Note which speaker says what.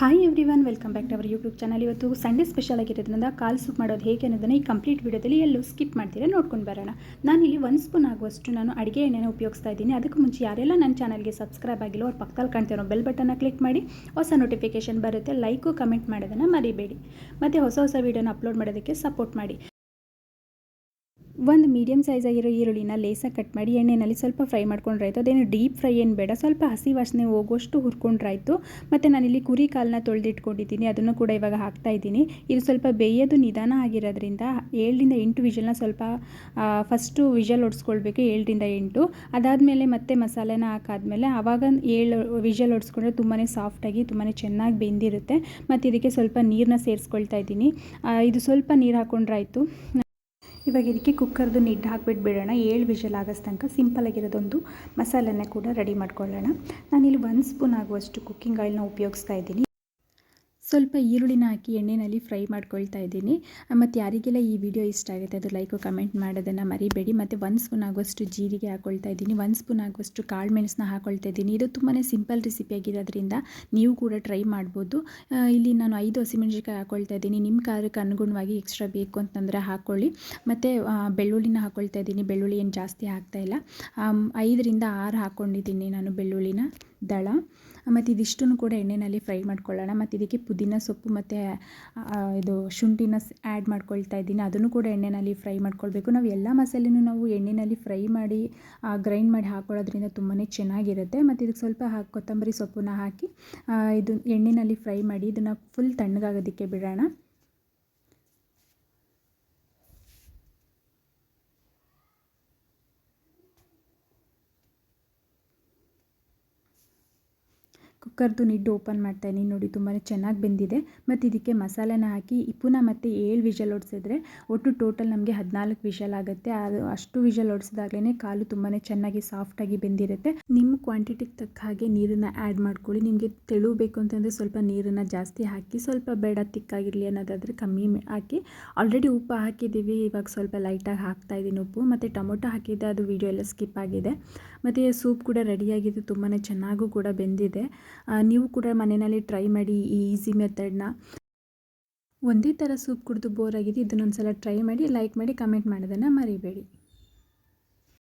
Speaker 1: Hi everyone welcome back to our YouTube channel ಇವತ್ತು Sunday special ಆಗಿರೋದ್ರಿಂದ ಕಾಲು soup ಮಾಡೋದು ಹೇಗೆ ಅನ್ನೋದನ್ನು ಈ ಕಂಪ್ಲೀಟ್ ವಿಡಿಯೋದಲ್ಲಿ ಎಲ್ಲೂ ಸ್ಕಿಪ್ ಮಾಡ್ತೀರಾ ನೋಡ್ಕೊಂಡು ಬರೋಣ. ಇಲ್ಲಿ ಒಂದು ಸ್ಪೂನ್ ಆಗುವಷ್ಟು ನಾನು ಅಡುಗೆ ಎಣ್ಣೆನ ಉಪಯೋಗಿಸ್ತಾ ಇದ್ದೀನಿ. ಅದಕ್ಕೂ ಮುಂಚೆ ಯಾರೆಲ್ಲ ನನ್ನ ಚಾನಲ್ಗೆ ಸಬ್ಸ್ಕ್ರೈಬ್ ಆಗಿಲ್ಲ ಅವ್ರ ಪಕ್ಕದಲ್ಲಿ ಕಾಣ್ತಿರೋ ಬೆಲ್ ಬಟನ್ನ ಕ್ಲಿಕ್ ಮಾಡಿ, ಹೊಸ ನೋಟಿಫಿಕೇಶನ್ ಬರುತ್ತೆ ಲೈಕು ಕಮೆಂಟ್ ಮಾಡೋದನ್ನು ಮರಿಬೇಡಿ. ಮತ್ತು ಹೊಸ ಹೊಸ ವೀಡಿಯೋನ ಅಪ್ಲೋಡ್ ಮಾಡೋದಕ್ಕೆ ಸಪೋರ್ಟ್ ಮಾಡಿ. ಒಂದು ಮೀಡಿಯಮ್ ಸೈಜ್ ಆಗಿರೋ ಈರುಳ್ಳಿನ ಲೇಸಾಗಿ ಕಟ್ ಮಾಡಿ ಎಣ್ಣೆಯಲ್ಲಿ ಸ್ವಲ್ಪ ಫ್ರೈ ಮಾಡ್ಕೊಂಡ್ರಾಯ್ತು. ಅದೇನು ಡೀಪ್ ಫ್ರೈ ಏನು ಬೇಡ, ಸ್ವಲ್ಪ ಹಸಿ ವಾಸನೆ ಹೋಗುವಷ್ಟು ಹುರ್ಕೊಂಡ್ರಾಯ್ತು. ಮತ್ತು ನಾನಿಲ್ಲಿ ಕುರಿ ಕಾಲನ್ನ ತೊಳೆದಿಟ್ಕೊಂಡಿದ್ದೀನಿ, ಅದನ್ನು ಕೂಡ ಇವಾಗ ಹಾಕ್ತಾ ಇದ್ದೀನಿ. ಇದು ಸ್ವಲ್ಪ ಬೇಯೋದು ನಿಧಾನ ಆಗಿರೋದ್ರಿಂದ ಏಳರಿಂದ ಎಂಟು ವಿಷಲ್ನ ಸ್ವಲ್ಪ ಫಸ್ಟು ವಿಷಲ್ ಹೊಡ್ಸ್ಕೊಳ್ಬೇಕು ಏಳರಿಂದ ಎಂಟು. ಅದಾದಮೇಲೆ ಮತ್ತೆ ಮಸಾಲೆನ ಹಾಕಾದ್ಮೇಲೆ ಆವಾಗ ಏಳು ವಿಷಲ್ ಹೊಡ್ಸ್ಕೊಂಡ್ರೆ ತುಂಬಾ ಸಾಫ್ಟಾಗಿ ತುಂಬಾ ಚೆನ್ನಾಗಿ ಬೆಂದಿರುತ್ತೆ. ಮತ್ತು ಇದಕ್ಕೆ ಸ್ವಲ್ಪ ನೀರನ್ನ ಸೇರಿಸ್ಕೊಳ್ತಾ ಇದ್ದೀನಿ. ಇದು ಸ್ವಲ್ಪ ನೀರು ಹಾಕ್ಕೊಂಡ್ರಾಯ್ತು ಇವಾಗ ಇದಕ್ಕೆ ಕುಕ್ಕರ್ದು ನಿಡ್ ಹಾಕ್ಬಿಟ್ಟು ಬಿಡೋಣ. ಏಳು ವಿಷಲ್ ಆಗೋ ತನಕ ಸಿಂಪಲಾಗಿರೋದೊಂದು ಮಸಾಲೆನ ಕೂಡ ರೆಡಿ ಮಾಡ್ಕೊಳ್ಳೋಣ. ನಾನಿಲ್ಲಿ ಒಂದು ಸ್ಪೂನ್ ಆಗುವಷ್ಟು ಕುಕ್ಕಿಂಗ್ ಆಯಿಲ್ನ ಉಪಯೋಗಿಸ್ತಾ ಇದ್ದೀನಿ. ಸ್ವಲ್ಪ ಈರುಳ್ಳಿನ ಹಾಕಿ ಎಣ್ಣೆಯಲ್ಲಿ ಫ್ರೈ ಮಾಡ್ಕೊಳ್ತಾ ಇದ್ದೀನಿ. ಮತ್ತು ಯಾರಿಗೆಲ್ಲ ಈ ವಿಡಿಯೋ ಇಷ್ಟ ಆಗುತ್ತೆ ಅದು ಲೈಕು, ಕಮೆಂಟ್ ಮಾಡೋದನ್ನು ಮರಿಬೇಡಿ. ಮತ್ತು ಒಂದು ಸ್ಪೂನ್ ಆಗುವಷ್ಟು ಜೀರಿಗೆ ಹಾಕ್ಕೊಳ್ತಾ ಇದ್ದೀನಿ. ಒನ್ ಸ್ಪೂನ್ ಆಗುವಷ್ಟು ಕಾಳು ಮೆಣಸನ್ನ ಹಾಕ್ಕೊಳ್ತಾ ಇದ್ದೀನಿ. ಇದು ತುಂಬಾ ಸಿಂಪಲ್ ರೆಸಿಪಿ ಆಗಿರೋದ್ರಿಂದ ನೀವು ಕೂಡ ಟ್ರೈ ಮಾಡ್ಬೋದು. ಇಲ್ಲಿ ನಾನು ಐದು ಹಸಿಮೆಣಸಿಕಾಯಿ ಹಾಕ್ಕೊಳ್ತಾ ಇದ್ದೀನಿ. ನಿಮ್ಮ ಕಾರಕ್ಕೆ ಅನುಗುಣವಾಗಿ ಎಕ್ಸ್ಟ್ರಾ ಬೇಕು ಅಂತಂದರೆ ಹಾಕ್ಕೊಳ್ಳಿ ಮತ್ತು ಬೆಳ್ಳುಳ್ಳಿನ ಹಾಕ್ಕೊಳ್ತಾ ಇದ್ದೀನಿ. ಬೆಳ್ಳುಳ್ಳಿ ಏನು ಜಾಸ್ತಿ ಹಾಕ್ತಾಯಿಲ್ಲ ಐದರಿಂದ ಆರು ಹಾಕ್ಕೊಂಡಿದ್ದೀನಿ ನಾನು ಬೆಳ್ಳುಳ್ಳಿನ. ದಳ. ಮತ್ತು ಇದಿಷ್ಟನ್ನು ಕೂಡ ಎಣ್ಣೆಯಲ್ಲಿ ಫ್ರೈ ಮಾಡ್ಕೊಳ್ಳೋಣ. ಮತ್ತು ಇದಕ್ಕೆ ಪುದೀನ ಸೊಪ್ಪು ಮತ್ತು ಇದು ಶುಂಠಿನ ಆ್ಯಡ್ ಮಾಡ್ಕೊಳ್ತಾ ಇದ್ದೀನಿ. ಅದನ್ನು ಕೂಡ ಎಣ್ಣೆಯಲ್ಲಿ ಫ್ರೈ ಮಾಡ್ಕೊಳ್ಬೇಕು. ನಾವು ಎಲ್ಲ ಮಸಾಲೆನೂ ನಾವು ಎಣ್ಣೆಯಲ್ಲಿ ಫ್ರೈ ಮಾಡಿ ಗ್ರೈಂಡ್ ಮಾಡಿ ಹಾಕೊಳ್ಳೋದ್ರಿಂದ ತುಂಬಾ ಚೆನ್ನಾಗಿರುತ್ತೆ. ಮತ್ತು ಇದಕ್ಕೆ ಸ್ವಲ್ಪ ಹಾಕಿ ಕೊತ್ತಂಬರಿ ಸೊಪ್ಪನ್ನ ಹಾಕಿ ಇದು ಎಣ್ಣೆಯಲ್ಲಿ ಫ್ರೈ ಮಾಡಿ, ಇದನ್ನು ಫುಲ್ ತಣ್ಣಗಾಗೋದಕ್ಕೆ ಬಿಡೋಣ. ಕುಕ್ಕರ್ದು ನಿಡ್ಡು ಓಪನ್ ಮಾಡ್ತಾಯಿದ್ದೀನಿ. ನೋಡಿ ತುಂಬಾ ಚೆನ್ನಾಗಿ ಬೆಂದಿದೆ. ಮತ್ತು ಇದಕ್ಕೆ ಮಸಾಲೆನ ಹಾಕಿ ಪುನಃ ಮತ್ತು ಏಳು ವಿಷಲ್ ಹೊಡ್ಸಿದ್ರೆ ಒಟ್ಟು ಟೋಟಲ್ ನಮಗೆ ಹದಿನಾಲ್ಕು ವಿಷಲ್ ಆಗುತ್ತೆ. ಅದು ಅಷ್ಟು ವಿಷಲ್ ಹೊಡ್ಸಿದಾಗಲೇ ಕಾಲು ತುಂಬಾ ಚೆನ್ನಾಗಿ ಸಾಫ್ಟಾಗಿ ಬೆಂದಿರುತ್ತೆ. ನಿಮ್ಮ ಕ್ವಾಂಟಿಟಿಗೆ ತಕ್ಕ ಹಾಗೆ ನೀರನ್ನು ಆ್ಯಡ್ ಮಾಡ್ಕೊಳ್ಳಿ. ನಿಮಗೆ ತೆಳು ಬೇಕು ಅಂತಂದರೆ ಸ್ವಲ್ಪ ನೀರನ್ನು ಜಾಸ್ತಿ ಹಾಕಿ, ಸ್ವಲ್ಪ ಬೇಡ ತಿಕ್ಕಾಗಿರಲಿ ಅನ್ನೋದಾದರೆ ಕಮ್ಮಿ ಹಾಕಿ. ಆಲ್ರೆಡಿ ಉಪ್ಪು ಹಾಕಿದ್ದೀವಿ. ಇವಾಗ ಸ್ವಲ್ಪ ಲೈಟಾಗಿ ಹಾಕ್ತಾ ಇದ್ದೀನಿ ಉಪ್ಪು. ಮತ್ತು ಟೊಮೊಟೊ ಹಾಕಿದ್ದೆ. ಅದು ವಿಡಿಯೋ ಎಲ್ಲ ಸ್ಕಿಪ್ ಆಗಿದೆ. ಮತ್ತು ಸೂಪ್ ಕೂಡ ರೆಡಿಯಾಗಿದೆ. ತುಂಬಾ ಚೆನ್ನಾಗೂ ಕೂಡ ಬೆಂದಿದೆ. ನೀವು ಕೂಡ ಮನೆಯಲ್ಲಿ ಟ್ರೈ ಮಾಡಿ ಈ ಈಸಿ ಮೆಥಡ್ನ ಒಂದೇ ಥರ ಸೂಪ್ ಕುಡಿದು ಬೋರ್ ಆಗಿದೆ ಇದನ್ನೊಂದು ಸಲ ಟ್ರೈ ಮಾಡಿ ಲೈಕ್ ಮಾಡಿ ಕಮೆಂಟ್ ಮಾಡೋದನ್ನು ಮರಿಬೇಡಿ.